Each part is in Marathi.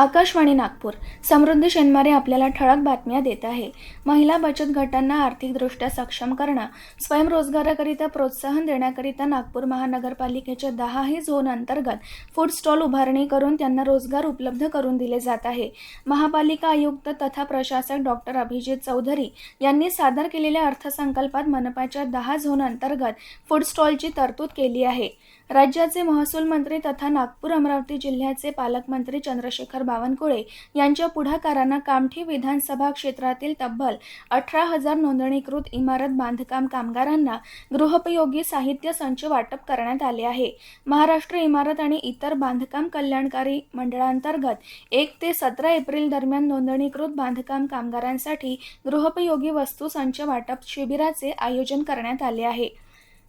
आकाशवाणी नागपूर. समृद्धी शेनमारे आपल्याला ठळक बातम्या देत आहे. महिला बचत गटांना आर्थिकदृष्ट्या सक्षम करणं स्वयंरोजगाराकरिता प्रोत्साहन देण्याकरिता नागपूर महानगरपालिकेच्या दहाही झोन अंतर्गत फूड स्टॉल उभारणी करून त्यांना रोजगार उपलब्ध करून दिले जात आहे. महापालिका आयुक्त तथा प्रशासक डॉक्टर अभिजित चौधरी यांनी सादर केलेल्या अर्थसंकल्पात मनपाच्या दहा झोन अंतर्गत फूड स्टॉलची तरतूद केली आहे. राज्याचे महसूल मंत्री तथा नागपूर अमरावती जिल्ह्याचे पालकमंत्री चंद्रशेखर बावनकुळे यांच्या पुढाकारानं कामठी विधानसभा क्षेत्रातील तब्बल अठरा हजार नोंदणीकृत इमारत बांधकाम कामगारांना गृहोपयोगी साहित्य संच वाटप करण्यात आले आहे. महाराष्ट्र इमारत आणि इतर बांधकाम कल्याणकारी मंडळांतर्गत एक ते सतरा एप्रिल दरम्यान नोंदणीकृत बांधकाम कामगारांसाठी गृहोपयोगी वस्तू संच वाटप शिबिराचे आयोजन करण्यात आले आहे.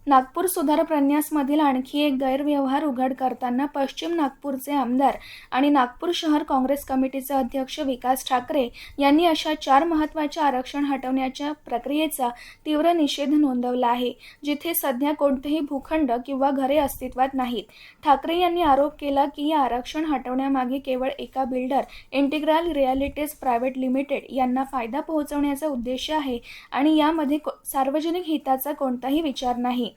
नागपूर सुधार प्रन्यासमधील आणखी एक गैरव्यवहार उघड करताना पश्चिम नागपूरचे आमदार आणि नागपूर शहर काँग्रेस कमिटीचे अध्यक्ष विकास ठाकरे यांनी अशा चार महत्त्वाच्या आरक्षण हटवण्याच्या प्रक्रियेचा तीव्र निषेध नोंदवला आहे जिथे सध्या कोणतेही भूखंड किंवा घरे अस्तित्वात नाहीत. ठाकरे यांनी आरोप केला की या आरक्षण हटवण्यामागे केवळ एका builder integral realities private limited यांना फायदा पोहोचवण्याचा उद्देश आहे आणि यामध्ये को- सार्वजनिक हिताचा कोणताही विचार नाही.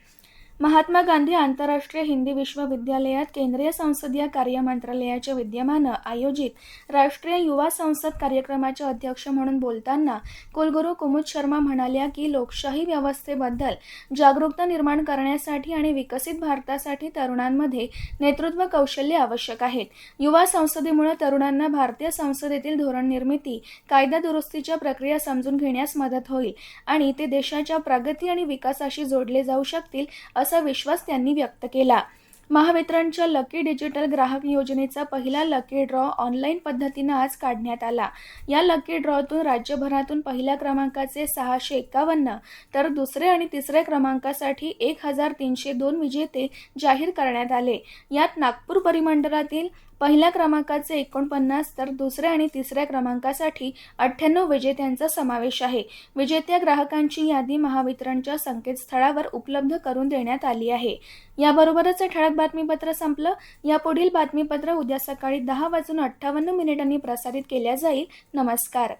महात्मा गांधी आंतरराष्ट्रीय हिंदी विश्वविद्यालयात केंद्रीय संसदीय कार्य मंत्रालयाच्या विद्यमानं आयोजित राष्ट्रीय युवा संसद कार्यक्रमाचे अध्यक्ष म्हणून बोलताना कुलगुरू कुमुद शर्मा म्हणाल्या की लोकशाही व्यवस्थेबद्दल जागरूकता निर्माण करण्यासाठी आणि विकसित भारतासाठी तरुणांमध्ये नेतृत्व कौशल्य आवश्यक आहेत. युवा संसदेमुळे तरुणांना भारतीय संसदेतील धोरण निर्मिती कायदा दुरुस्तीच्या प्रक्रिया समजून घेण्यास मदत होईल आणि ते देशाच्या प्रगती आणि विकासाशी जोडले जाऊ शकतील असा विश्वास त्यांनी व्यक्त केला. महावितरणच्या लकी डिजिटल ग्राहक योजनेचा पहिला लकी ड्रॉ ऑनलाईन पद्धतीनं आज काढण्यात आला. या लकी ड्रॉतून राज्यभरातून पहिल्या क्रमांकाचे सहाशे एकावन्न तर दुसरे आणि तिसऱ्या क्रमांकासाठी एक हजार तीनशे दोन विजेते जाहीर करण्यात आले. यात नागपूर परिमंडळातील पहिल्या क्रमांकाचे एकोणपन्नास तर दुसऱ्या आणि तिसऱ्या क्रमांकासाठी अठ्ठ्याण्णव विजेत्यांचा समावेश आहे. विजेत्या ग्राहकांची यादी महावितरणच्या संकेतस्थळावर उपलब्ध करून देण्यात आली आहे. याबरोबरच ठळक बातमीपत्र संपलं. यापुढील बातमीपत्र उद्या सकाळी दहा वाजून अठ्ठावन्न मिनिटांनी प्रसारित केल्या जाईल. नमस्कार.